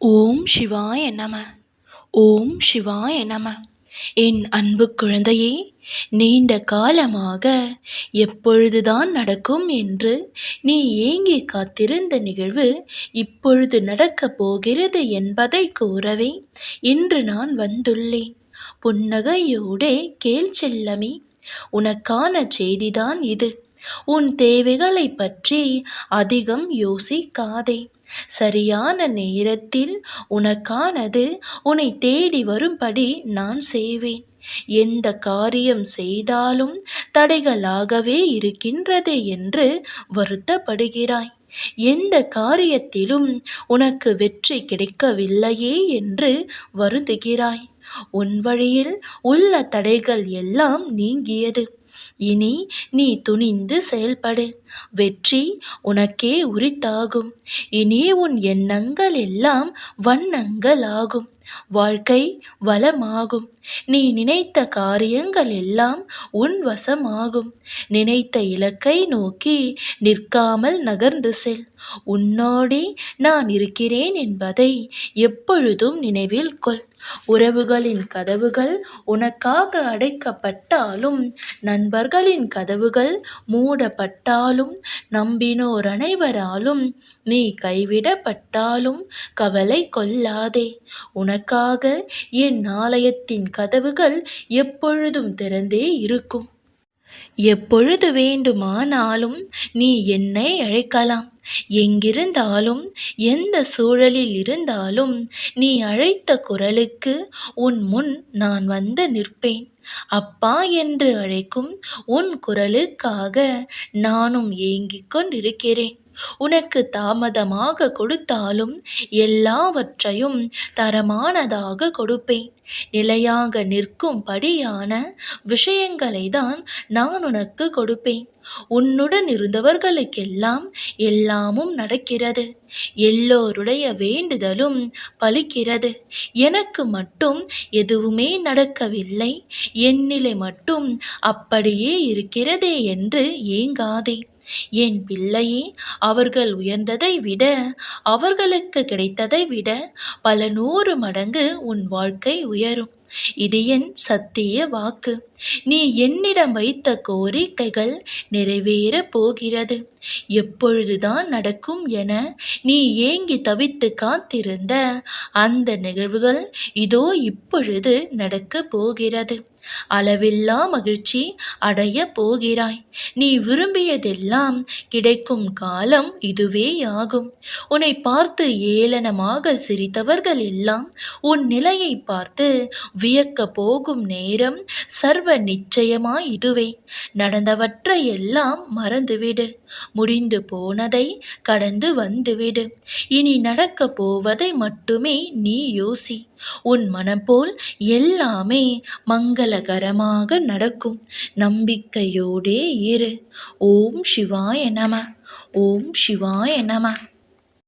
ஓம் சிவாய நம ஓம் சிவாய நம. என் அன்பு குழந்தையே நீண்ட காலமாக எப்பொழுதுதான் நடக்கும் என்று நீ ஏங்கி காத்திருந்த நிகழ்வு இப்பொழுது நடக்கப் போகிறது என்பதை கூறவே இன்று நான் வந்துள்ளேன். புன்னகையோடே கேள் செல்லமே உனக்கான செய்திதான் இது. உன் தேவைகளை பற்றி அதிகம் யோசிக்காதே. சரியான நேரத்தில் உனக்கானது உன்னை தேடி வரும்படி நான் செய்வேன். எந்த காரியம் செய்தாலும் தடைகளாகவே இருக்கின்றது என்று வருத்தப்படுகிறாய். எந்த காரியத்திலும் உனக்கு வெற்றி கிடைக்கவில்லையே என்று வருந்துகிறாய். உன் வழியில் உள்ள தடைகள் எல்லாம் நீங்கியது. இனி நீ துணிந்து செயல்படு. வெற்றி உனக்கே உரித்தாகும். இனி உன் எண்ணங்கள் எல்லாம் வண்ணங்கள் ஆகும் வாழ்க்கை வளமாகும். நீ நினைத்த காரியங்கள் எல்லாம் உன் வசமாகும். நினைத்த இலக்கை நோக்கி நிற்காமல் நகர்ந்து செல். உன்னோடே நான் இருக்கிறேன் என்பதை எப்பொழுதும் நினைவில் கொள். உறவுகளின் கதவுகள் உனக்காக அடைக்கப்பட்டாலும் நண்பர்களின் கதவுகள் மூடப்பட்டாலும் நம்பினோர் அனைவராலும் நீ கைவிடப்பட்டாலும் கவலை கொள்ளாதே. உனக்காக என் ஆலயத்தின் கதவுகள் எப்பொழுதும் திறந்தே இருக்கும். எப்பொழுது வேண்டுமானாலும் நீ என்னை அழைக்கலாம். எங்கிருந்தாலும் எந்த சூழலில் இருந்தாலும் நீ அழைத்த குரலுக்கு உன் முன் நான் வந்து நிற்பேன். அப்பா என்று அழைக்கும் உன் குரலுக்காக நானும் ஏங்கிக் கொண்டிருக்கிறேன். உனக்கு தாமதமாக கொடுத்தாலும் எல்லாவற்றையும் தரமானதாக கொடுப்பேன். நிலையாக நிற்கும்படியான விஷயங்களை தான் நான் உனக்கு கொடுப்பேன். உன்னுடன் இருந்தவர்களுக்கெல்லாம் எல்லாமும் நடக்கிறது. எல்லோருடைய வேண்டுதலும் பலிக்கிறது. எனக்கு மட்டும் எதுவுமே நடக்கவில்லை. என் மட்டும் அப்படியே இருக்கிறதே என்று ஏங்காதே. என் பிள்ளையே அவர்கள் உயர்ந்ததை விட அவர்களுக்கு கிடைத்ததை விட பல நூறு மடங்கு உன் வாழ்க்கை tuvieron இது என் சத்திய வாக்கு. நீ என்னிடம் வைத்த கோரிக்கைகள் நிறைவேறப் போகிறது. எப்பொழுதுதான் நடக்கும் என நீ ஏங்கி தவித்து காத்திருந்த அந்த நிகழ்வுகள் இதோ இப்பொழுது நடக்கப் போகிறது. அளவில்லா மகிழ்ச்சி அடைய போகிறாய். நீ விரும்பியதெல்லாம் கிடைக்கும் காலம் இதுவே ஆகும் உன்னை பார்த்து ஏளனமாக சிரித்தவர்கள் எல்லாம் உன் நிலையை பார்த்து வியக்க போகும் நேரம் சர்வ நிச்சயமாய் இதுவே நடந்தவற்றை எல்லாம் மறந்துவிடு. முடிந்து போனதை கடந்து வந்துவிடு. இனி நடக்கப் போவதை மட்டுமே நீ யோசி. உன் மனம் போல் எல்லாமே மங்களகரமாக நடக்கும். நம்பிக்கையோடே இரு. ஓம் சிவாய நம. ஓம் சிவாய நம.